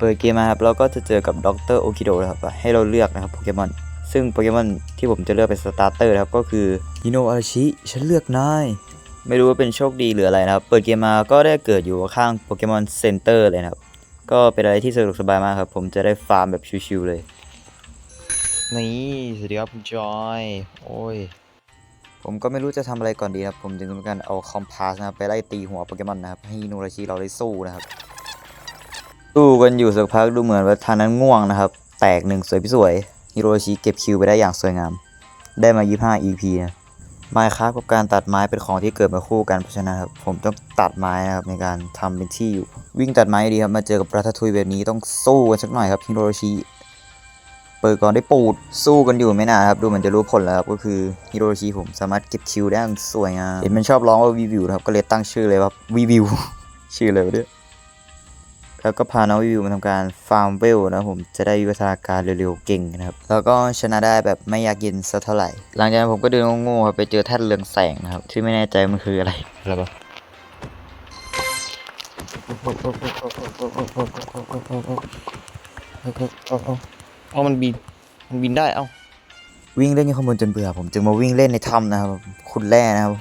เปิดเกมมาครับเราก็จะเจอกับดรโอคิโดนะครับให้เราเลือกนะครับโปเกมอนซึ่งโปเกมอนที่ผมจะเลือกเป็นสตาร์เตอร์นะครับก็คือฮิโนอาชิฉันเลือกนายไม่รู้ว่าเป็นโชคดีหรืออะไรนะครับ เปิดเกมมาก็ได้เกิดอยู่ข้างโปเกมอนเซ็นเตอร์เลยนะครับ ก็เป็นอะไรที่สะดวกสบายมากครับ ผมจะได้ฟาร์มแบบชิวๆเลย นี่สวัสดีครับคุณจอย โอ้ย ผมก็ไม่รู้จะทำอะไรก่อนดีนะครับ ผมจึงต้องการเอาคอมพาสนะครับไปไล่ตีหัวโปเกมอนนะครับ ให้ฮิโนราชิเราได้สู้นะครับ สู้กันอยู่สักพักดูเหมือนว่าทางนั้นง่วงนะครับ แตกหนึ่งสวยพี่สวยฮิโรชิเก็บคิวไปได้อย่างสวยงาม ได้มา 25 EP นะไม้ครับกับการตัดไม้เป็นของที่เกิดมาคู่กันเพราะฉะนั้นครับผมต้องตัดไม้นะครับในการทำเป็นที่อยู่ วิ่งตัดไม้ดีครับมาเจอกับรัตทุยแบบนี้ต้องสู้กันสักหน่อยครับฮิโรชิเปิดก่อนได้ปูดสู้กันอยู่ไม่นานครับดูเหมันจะรู้ผลแล้วครับก็คือฮิโรชิผมสามารถเก็บคิวได้สวยงามเห็นมันชอบร้องว่าวีวิวครับก็เลยตั้งชื่อเลยว่าวีวิวชื่อเลยเนี่ย แล้วก็พาน้องวิวมาทำการฟาร์มเวลนะครับผมจะได้วิวัฒนาการเร็วๆเก่งนะครับ แล้วก็ชนะได้แบบไม่ยากเย็นสักเท่าไหร่ หลังจากนั้นผมก็เดินโง่ๆครับไปเจอแท่นเรืองแสงนะครับ ที่ไม่แน่ใจมันคืออะไรอะไรปะเอามันบินมันบินได้เอ้าวิ่งเล่นอยู่ข้างบนจนเบื่อผมจึงมาวิ่งเล่นในถ้ำนะครับขุดแร่นะครับ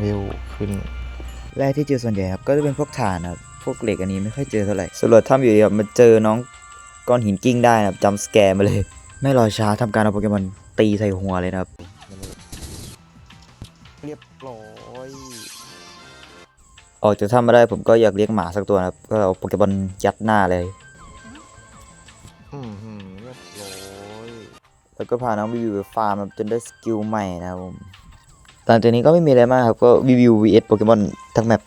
เร็วขึ้นแร่ที่เจอส่วนใหญ่ครับก็จะเป็นพวกถ่านครับ พวกเหล็กอันนี้ไม่ค่อยเจอเท่าไหร่สำรวจถ้ำอยู่ดีครับมาเจอน้องก้อนหินกิ้งได้นะครับจำสแกร์มาเลย ไม่รอช้าทำการเอาโปเกมอนตีใส่หัวเลยนะครับ เรียบร้อยออกจากถ้ำมาได้ผมก็อยากเลี้ยงหมาสักตัวนะครับ ก็เอาโปเกมอนยัดหน้าเลย อืมหืมเรียบร้อยแล้วก็พาน้องวิวไปฟาร์มครับจนได้สกิลใหม่นะครับผมหลังจากนี้ก็ไม่มีอะไรมากครับ ก็วิว vs โปเกมอนทั้งแมป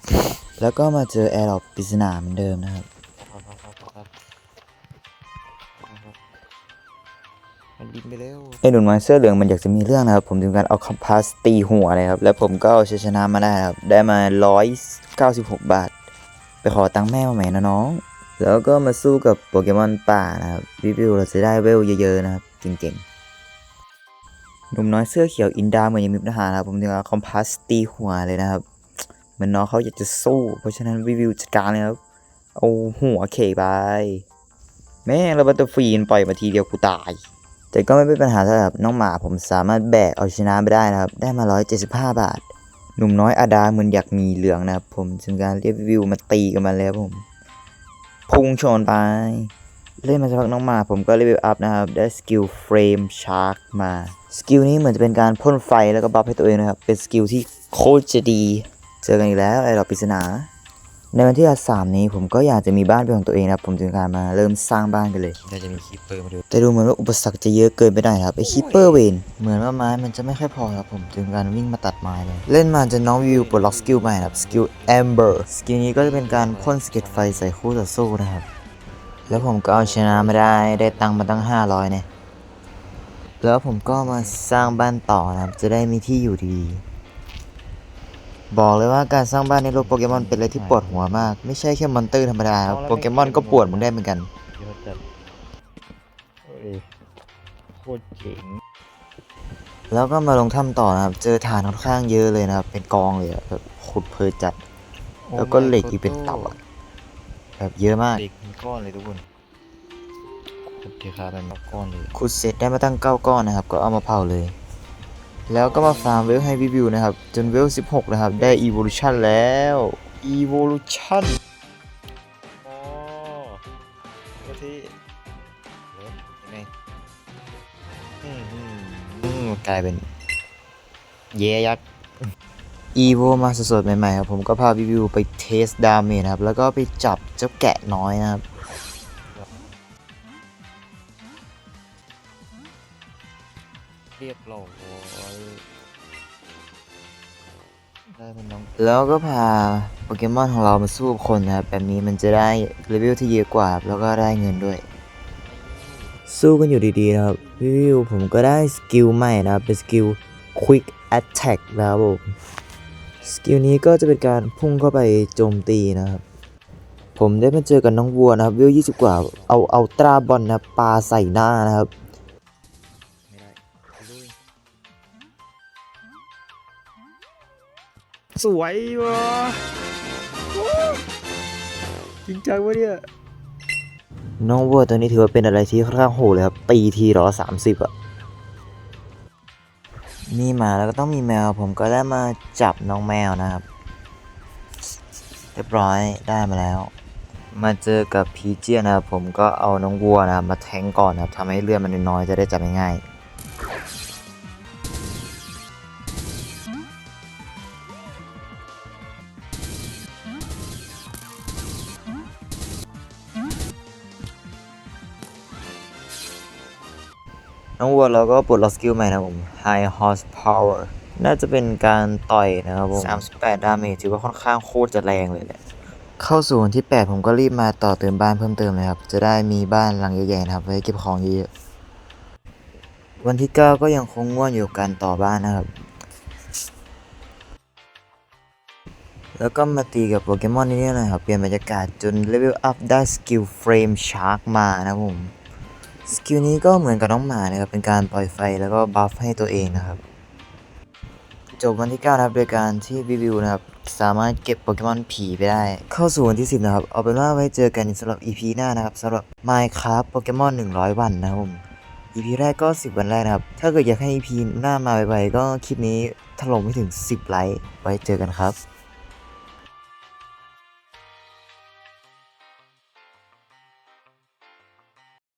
แล้วก็มาเจอแอร์ดรอปปริศนาเหมือนเดิมนะครับ มันบินไปแล้วไอ้หนุ่มน้อยเสื้อเหลืองมันอยากจะมีเรื่องนะครับ ผมถึงการเอาคอมพาสตีหัวเลยครับ แล้วผมก็เอาชัยชนะมาได้ครับ ได้มา 196 บาท ไปขอตังค์แม่มาใหม่นะน้อง แล้วก็มาสู้กับโปเกมอนป่านะครับวิวิวเราจะได้เวลเยอะๆนะครับเก่งๆหนุ่มน้อยเสื้อเขียวอินดาเหมือนยังมีปัญหานะครับผมถึงเอาคอมพาสตีหัวเลยนะครับ เหมือนน้องเขาอยากจะสู้ เพราะฉะนั้นวิวิวจัดการเลยครับ เอาหัวเขกไป แม่งแล้วบัตเตอร์ฟรีนปล่อยมาทีเดียวกูตาย แต่ก็ไม่เป็นปัญหาสำหรับน้องหมาผมสามารถแบกเอาชนะไปได้นะครับ ได้มา 175 บาท หนุ่มน้อยอาดาเหมือนอยากมีเหลืองนะครับผมจึงการเรียกวิวมาตีกันมาแล้วผมพุ่งชนไป เล่นมาสักพักน้องหมาผมก็เลเวลอัพนะครับ ได้สกิลเฟรมชาร์กมา สกิลนี้เหมือนจะเป็นการพ่นไฟแล้วก็บัฟให้ตัวเองนะครับ เป็นสกิลที่โคตรจะดี เจอกันอีกแล้วไอ้ดอกปริศนา ในวันที่สามนี้ผมก็อยากจะมีบ้านเป็นของตัวเองนะครับ ผมจึงการมาเริ่มสร้างบ้านกันเลยน่าจะมีคีปเปอร์มาดูแต่ดูเหมือนว่าอุปสรรคจะเยอะเกินไปหน่อยครับไอคิปเปอร์เวนเหมือนว่าไม้มันจะไม่ค่อยพอครับผมจึงการวิ่งมาตัดไม้เลย เล่นมาจนน้องวิวปลดล็อกสกิลใหม่นะครับสกิลแอมเบอร์สกิลนี้ก็จะเป็นการพ่นสะเก็ตไฟใส่คู่ต่อสู้นะครับแล้วผมก็เอาชนะมาได้ได้ตังค์มาตั้ง 500เนี่ยแล้วผมก็มาสร้างบ้านต่อนะครับ จะได้มีที่อยู่ดีๆ บอกเลยว่าการสร้างบ้านในโลกโปเกมอนเป็นอะไรที่ปวดหัวมาก ไม่ใช่แค่มอนเตอร์ธรรมดาครับโปเกมอนก็ปวดมึงได้เหมือนกันเยอะจัดเฮ้ยโคตรเจ๋งแล้วก็มาลงถ้ำต่อนะครับ เจอฐานค่อนข้างเยอะเลยนะครับ เป็นกองเลยอะแบบขุดเพลินจัด แล้วก็เหล็กอีกเป็นตับอะแบบเยอะมากเหล็กเป็นก้อนเลยทุกคนโคตรเทคาเป็นมาก้อนเลยขุดเสร็จได้มาตั้งเก้าก้อนนะครับ ก็เอามาเผาเลย แล้วก็มาฟาร์มเวลให้วิวิวนะครับ จนเวล 16 นะครับ ได้ evolution แล้ว evolution อ๋อโคตรเท่เฮ้ยยังไงอืมอืมกลายเป็น เยยักษ์ evo มาสดๆใหม่ๆครับ ผมก็พาวิวิวไปเทสดาเมจนะครับ แล้วก็ไปจับเจ้าแกะน้อยนะครับ เรียบร้อยได้เป็นน้องแล้วก็พาโปเกมอนของเรามาสู้กับคนนะครับแบบนี้มันจะได้เลเวลที่เยอะกว่าครับแล้วก็ได้เงินด้วย สู้กันอยู่ดีๆนะครับวิวผมก็ได้สกิลใหม่นะครับเป็นสกิล Quick Attack นะครับผมสกิลนี้ก็จะเป็นการพุ่งเข้าไปโจมตีนะครับ ผมได้มาเจอกับน้องวัวนะครับวิว20 กว่า เอาเอาตราบอลนะครับปาใส่หน้านะครับ สวยวะจริงจังวะเนี่ย น้องวัวตัวนี้ถือว่าเป็นอะไรที่ค่อนข้างโหดเลยครับ ตีทีร้อสามสิบอะมีหมาแล้วก็ต้องมีแมว ผมก็ได้มาจับน้องแมวนะครับ เรียบร้อยได้มาแล้ว มาเจอกับพีเจียนะครับผมก็เอาน้องวัวนะครับมาแทงก่อนนะครับทำให้เลือดมันน้อยๆจะได้จับง่ายๆ น้องวัวเราก็ปลดล็อกสกิลใหม่นะครับผม High Horsepower น่าจะเป็นการต่อยนะครับผม38 ดาเมจถือว่าค่อนข้างโคตรจะแรงเลยแหละ เข้าสู่วันที่ 8 ผมก็รีบมาต่อเติมบ้านเพิ่มเติมเลยครับ จะได้มีบ้านหลังใหญ่ๆนะครับ ไว้เก็บของเยอะๆวันที่ 9 ก็ยังคงง่วนอยู่กับการต่อบ้านนะครับ แล้วก็มาตีกับโปเกมอนนี่นะครับ เปลี่ยนบรรยากาศจนเลเวลอัพได้สกิลเฟรมชาร์กมานะครับผม สกิลนี้ก็เหมือนกับน้องหมานะครับ เป็นการปล่อยไฟแล้วก็บัฟให้ตัวเองนะครับ จบวันที่ 9 นะครับโดยการที่วิวิวนะครับ สามารถเก็บโปเกมอนผีไปได้ เข้าสู่วันที่ 10 นะครับ เอาเป็นว่าไว้เจอกันสำหรับ EP หน้านะครับสำหรับ Minecraft โปเกมอน100 วันนะครับผม EP แรกก็ 10 วันแรกนะครับ ถ้าเกิดอยากให้ EP หน้ามาไวๆก็คลิปนี้ถล่มไม่ถึง 10 ไลค์ ไว้เจอกันครับ